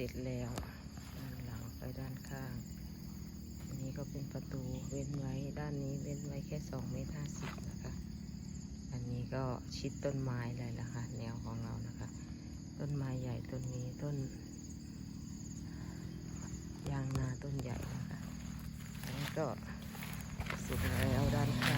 ร็จแล้วด้านหลังไปด้านข้าง อันนี้ก็เป็นประตูเว้นไว้ด้านนี้เว้นไว้แค่สองเมตรห้าสิบนะคะ อันนี้ก็ชิดต้นไม้เลยละค่ะแนวของเรานะคะ ต้นไม้ใหญ่ต้นนี้ต้น ยางนาต้นใหญ่นะคะ อันนี้ก็เสร็จแล้วด้านข้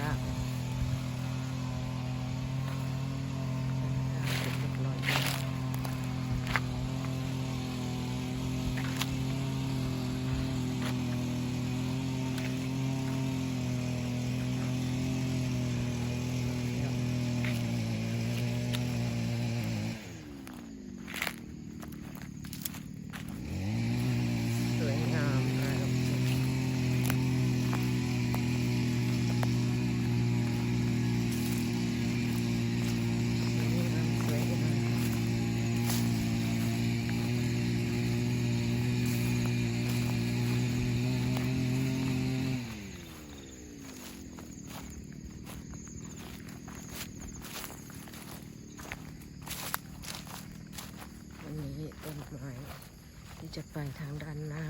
าง จะไปทางด้านหน้า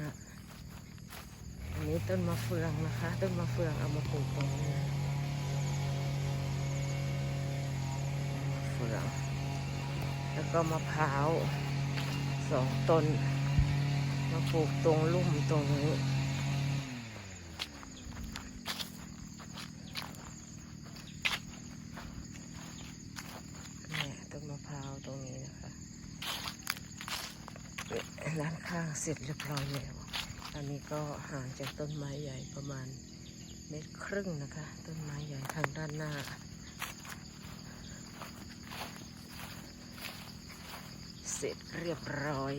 อันนี้ต้นมะเฟืองนะคะ ต้นมะเฟืองเอามาปลูกตรงนี้มะเฟือง แล้วก็มะพร้าวสองต้น มาปลูกตรงลุ่มตรงนี้เนี่ยต้นมะพร้าวตรงนี้ ล้านข้างเสร็จเรียบร้อยแล้วอันนี้ก็ห่างจากต้นไม้ใหญ่ประมาณเมตรครึ่งนะคะ ต้นไม้ใหญ่ทางด้านหน้า เสร็จเรียบร้อย